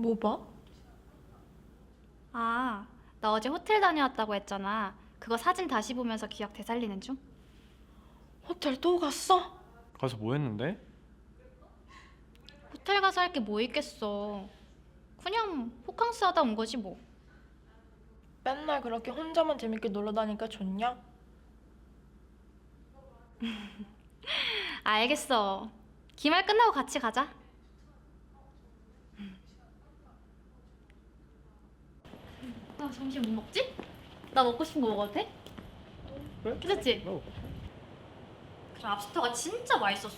뭐 봐? 아, 나 어제 호텔 다녀왔다고 했잖아. 그거 사진 다시 보면서 기억 되살리는 중? 호텔 또 갔어? 가서 뭐 했는데? 호텔 가서 할 게 뭐 있겠어. 그냥 호캉스 하다 온 거지 뭐. 맨날 그렇게 혼자만 재밌게 놀러 다니까 좋냐? 알겠어. 기말 끝나고 같이 가자. 나 점심 뭐 먹지? 나 먹고 싶은 거 먹어도 돼? 그래? 괜찮지? 어. 그 랍스터가 진짜 맛있었어.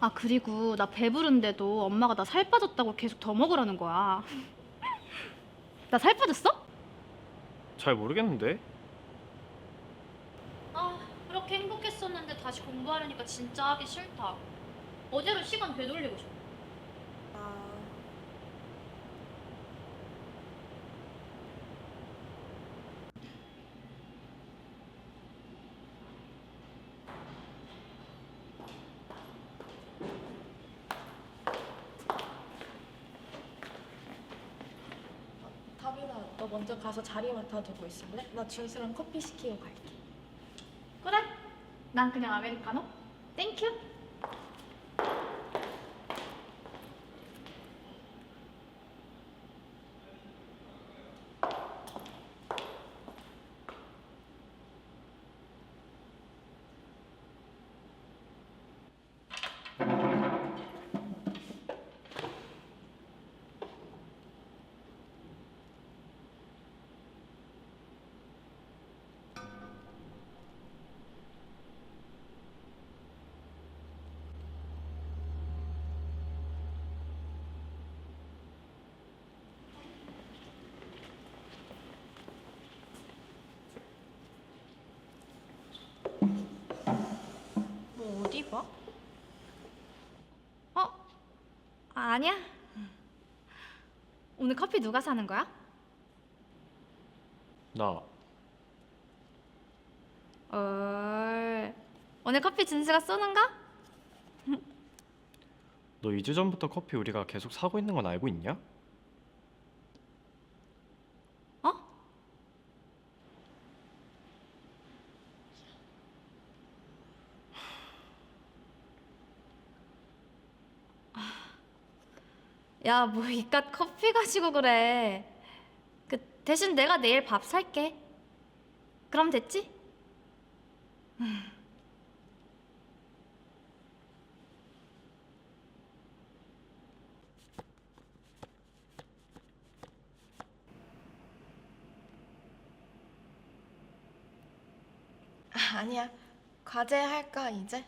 아 그리고 나 배부른데도 엄마가 나 살 빠졌다고 계속 더 먹으라는 거야. 나 살 빠졌어? 잘 모르겠는데. 아 그렇게 행복했었는데 다시 공부하려니까 진짜 하기 싫다. 어제로 시간 되돌리고 싶어. 다빈아, 너 먼저 가서 자리 맡아두고 있을래? 나 준수랑 커피 시키고 갈게. 그래? 난 그냥 아메리카노? 땡큐. 뭐 어디 봐? 어? 아, 아니야. 오늘 커피 누가 사는 거야? 나 어... 오늘 커피 준수가 쏘는가? 너 2주 전부터 커피 우리가 계속 사고 있는 건 알고 있냐? 야, 뭐 이깟 커피 가지고 그래. 그 대신 내가 내일 밥 살게. 그럼 됐지? 아, 아니야. 과제 할까 이제?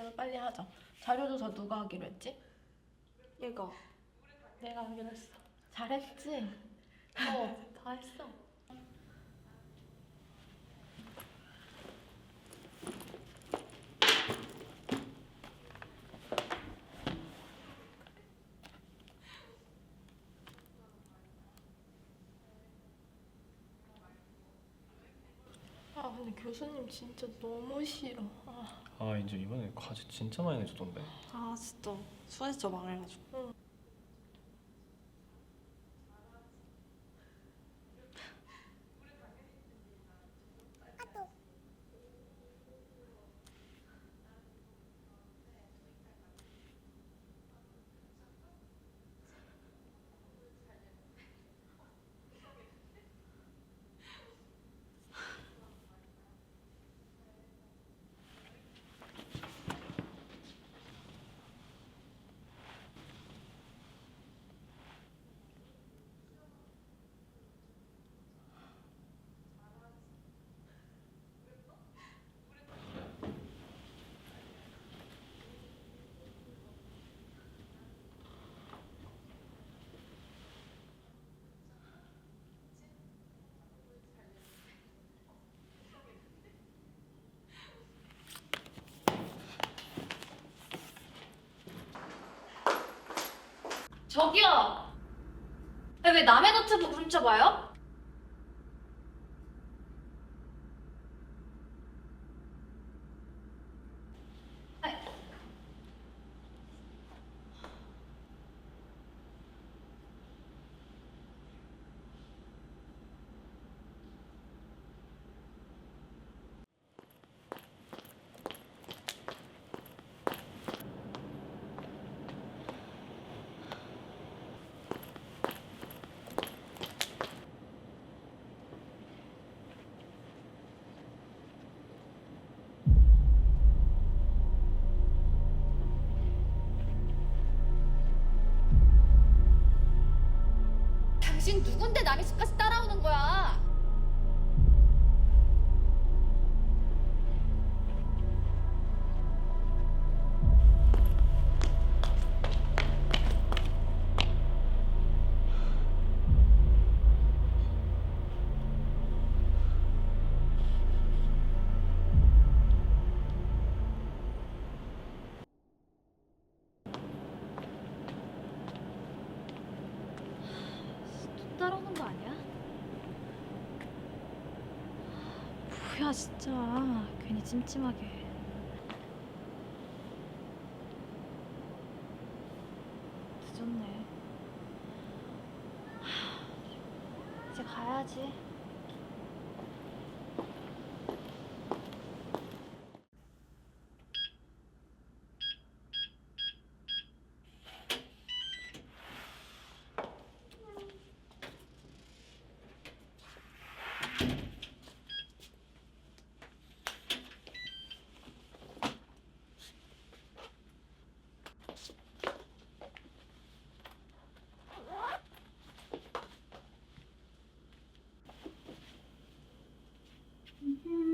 이거는 빨리 하자. 자료 조사 누가 하기로 했지? 얘가 내가 하기로 했어. 잘했지? 어 다 했어 아 근데 교수님 진짜 너무 싫어. 아, 아 이제 이번에 과제 진짜 많이 내주던데. 아 진짜. 수아 진짜 망해가지고 저기요. 왜 남의 노트북 훔쳐봐요? 당신 누군데 남의 집까지 진짜 괜히 찜찜하게 Hmm.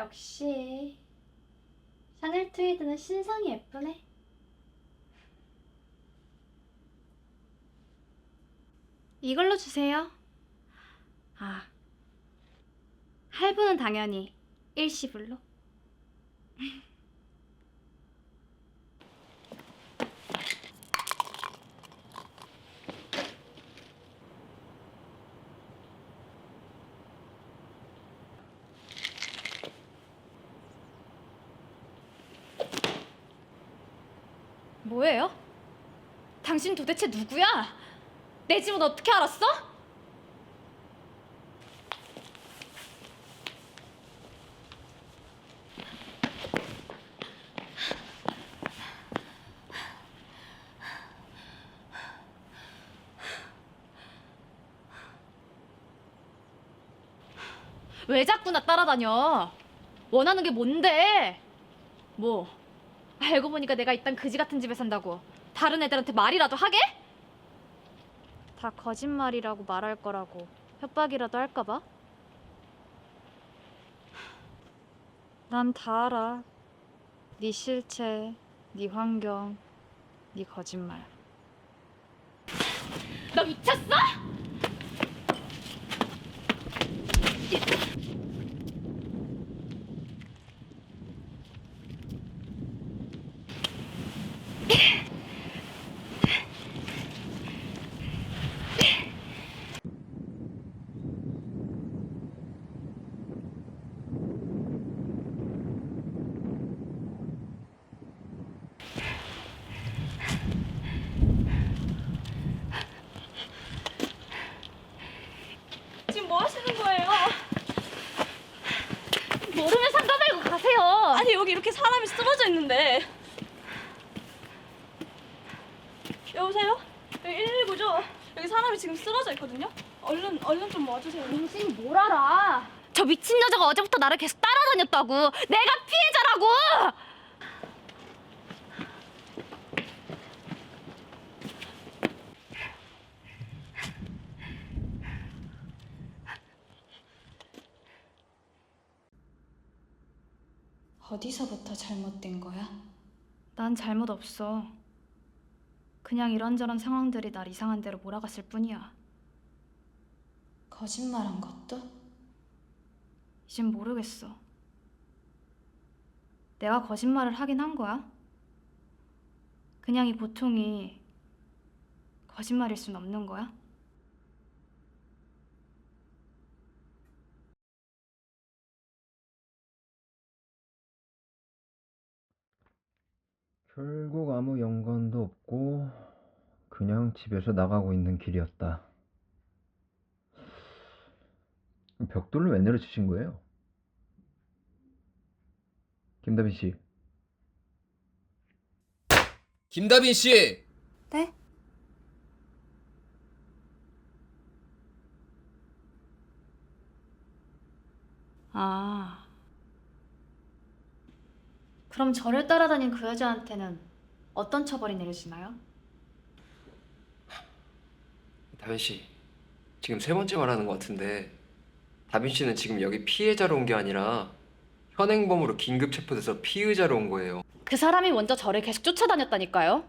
역시 샤넬 트위드는 신상이 예쁘네. 이걸로 주세요. 아 할부는 당연히 일시불로 뭐예요? 당신 도대체 누구야? 내 집은 어떻게 알았어? 왜 자꾸 나 따라다녀? 원하는 게 뭔데? 뭐? 알고 보니까 내가 이딴 그지 같은 집에 산다고 다른 애들한테 말이라도 하게? 다 거짓말이라고 말할 거라고 협박이라도 할까 봐? 난 다 알아. 네 실체, 네 환경, 네 거짓말. 너 미쳤어? 모르면 상관 말고 가세요. 아니 여기 이렇게 사람이 쓰러져 있는데. 여보세요? 여기 119죠? 여기 사람이 지금 쓰러져 있거든요. 얼른 얼른 좀 와주세요. 당신 뭘 알아? 저 미친 여자가 어제부터 나를 계속 따라다녔다고. 내가 피해자라고. 어디서부터 잘못된 거야? 난 잘못 없어. 그냥 이런저런 상황들이 날 이상한 데로 몰아갔을 뿐이야. 거짓말한 것도? 이젠 모르겠어. 내가 거짓말을 하긴 한 거야? 그냥 이 고통이 거짓말일 순 없는 거야? 결국 아무 연관도 없고 그냥 집에서 나가고 있는 길이었다. 벽돌을 왜 내려치신 거예요? 김다빈 씨. 김다빈 씨! 네? 아. 그럼 저를 따라다닌 그 여자한테는 어떤 처벌이 내려지나요? 다빈 씨, 지금 세 번째 말하는 것 같은데 다빈 씨는 지금 여기 피해자로 온 게 아니라 현행범으로 긴급 체포돼서 피의자로 온 거예요. 그 사람이 먼저 저를 계속 쫓아다녔다니까요.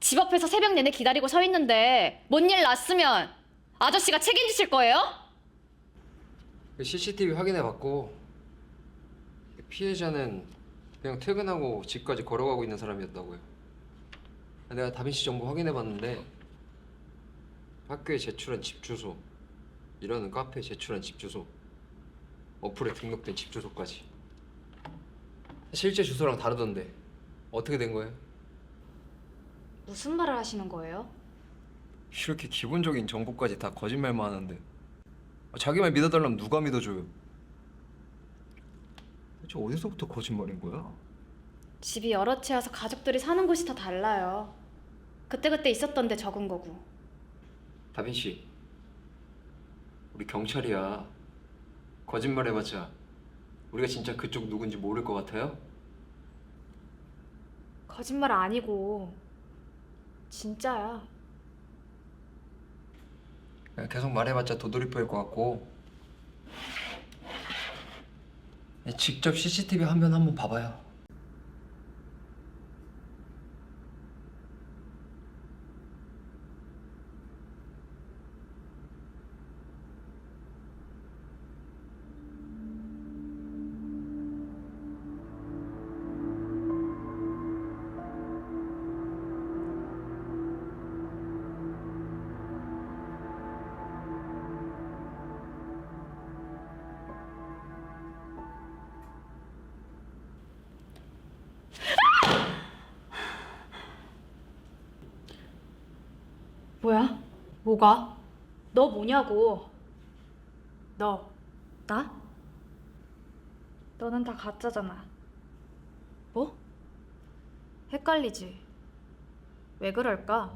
집 앞에서 새벽 내내 기다리고 서 있는데 뭔 일 났으면 아저씨가 책임지실 거예요? 그 CCTV 확인해 봤고 피해자는 그냥 퇴근하고 집까지 걸어가고 있는 사람이었다고요. 내가 다빈 씨 정보 확인해봤는데 학교에 제출한 집 주소, 일하는 카페에 제출한 집 주소, 어플에 등록된 집 주소까지 실제 주소랑 다르던데 어떻게 된 거예요? 무슨 말을 하시는 거예요? 이렇게 기본적인 정보까지 다 거짓말만 하는데 자기 말 믿어달라면 누가 믿어줘요? 대체 어디서부터 거짓말인 거야? 집이 여러 채여서 가족들이 사는 곳이 다 달라요. 그때그때 있었던 데 적은 거고. 다빈 씨, 우리 경찰이야. 거짓말 해봤자 우리가 진짜 그쪽 누군지 모를 것 같아요? 거짓말 아니고 진짜야. 계속 말해봤자 도돌이표일 것 같고 직접 CCTV 화면 한번 봐봐요. 뭐야? 뭐가? 너 뭐냐고. 너. 나? 너는 다 가짜잖아. 뭐? 헷갈리지. 왜 그럴까?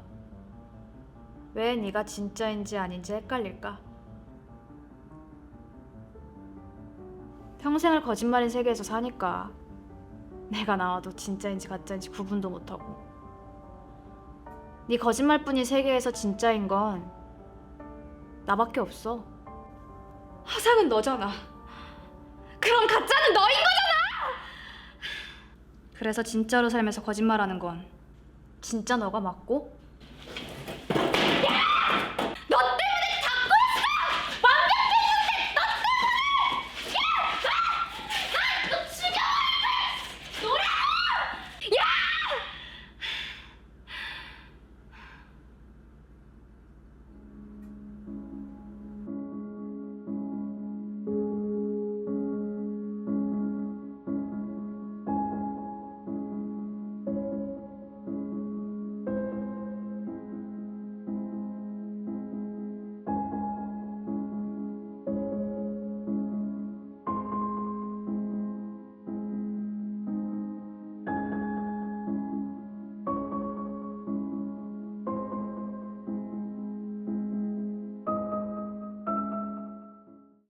왜 네가 진짜인지 아닌지 헷갈릴까? 평생을 거짓말인 세계에서 사니까 내가 나와도 진짜인지 가짜인지 구분도 못하고 네 거짓말뿐인 세계에서 진짜인 건 나밖에 없어. 화상은 너잖아. 그럼 가짜는 너인 거잖아. 그래서 진짜로 살면서 거짓말하는 건 진짜 너가 맞고